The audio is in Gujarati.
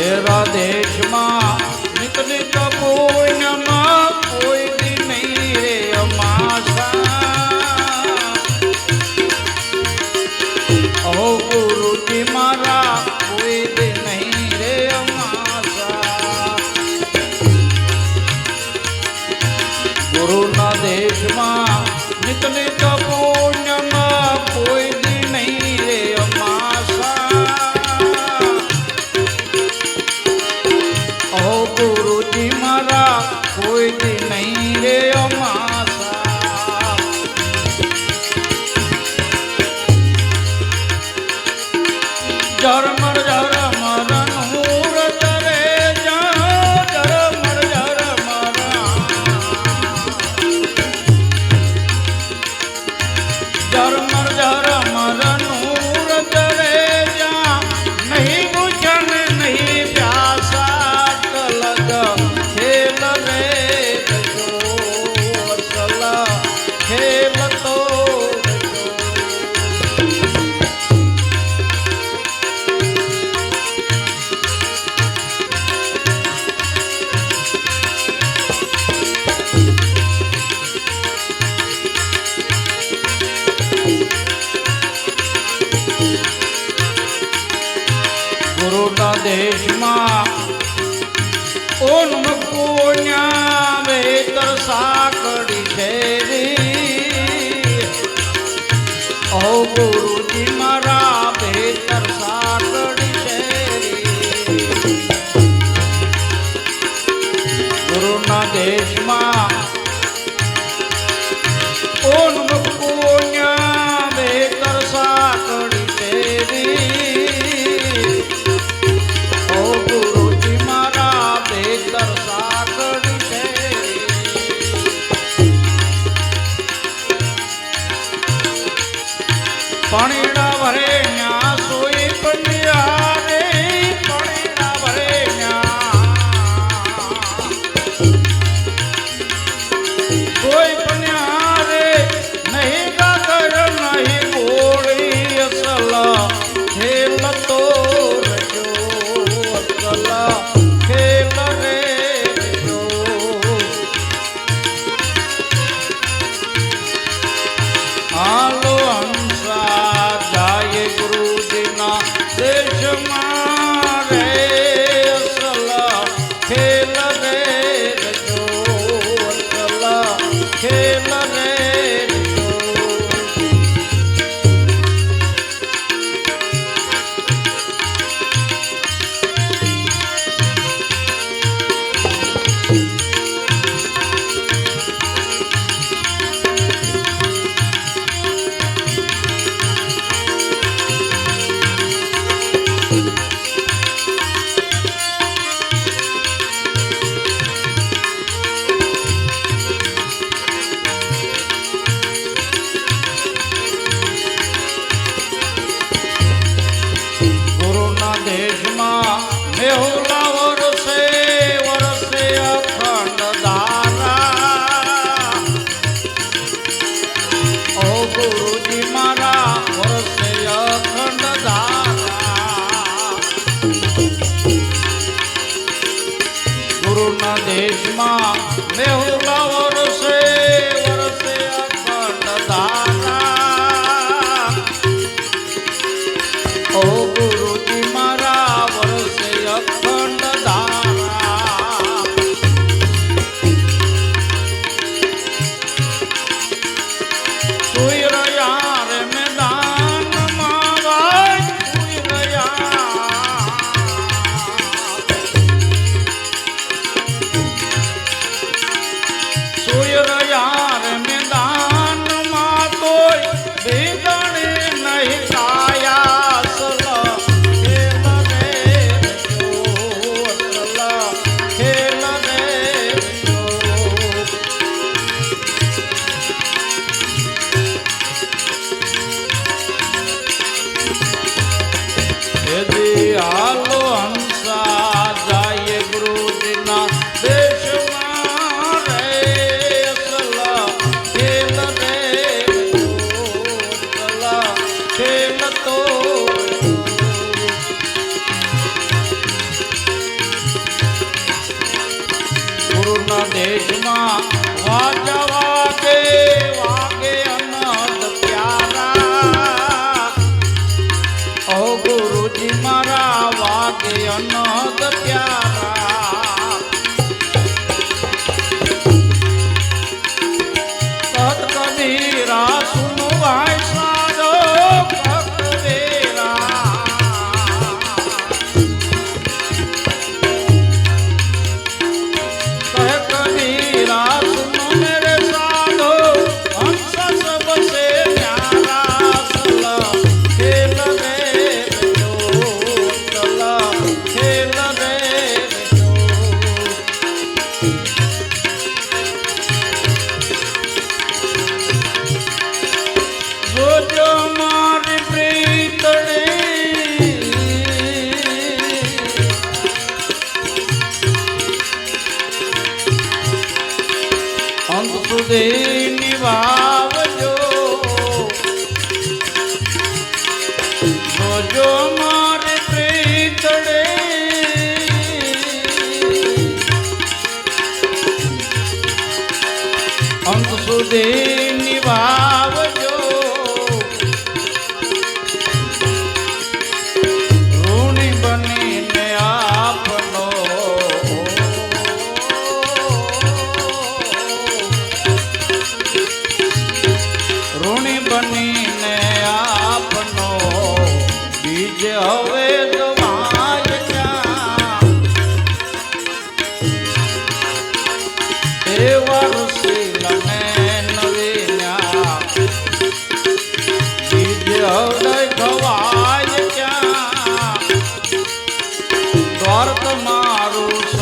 તેરા દેશમાં નિત નિત પૂર્ણ દેશમાં ઓન કોણ્યા વેતર સાકડી શેરી ઓ ગુરુજી મારા વેતર સાકડી દેશમાં ગુરુજી મારા વર્ષે અખંડ ગુરુના દેશમાં મેહુલા વર્ષે વર્ષે અખંડ દાતા ઓ ગુરુજી મારા વર્ષે અખંડ Bye. ખેલ તો ગુરુના દેશમાં વાજા વાગે વાગે અનદ પ્યારા. ઓ de દોર તમારું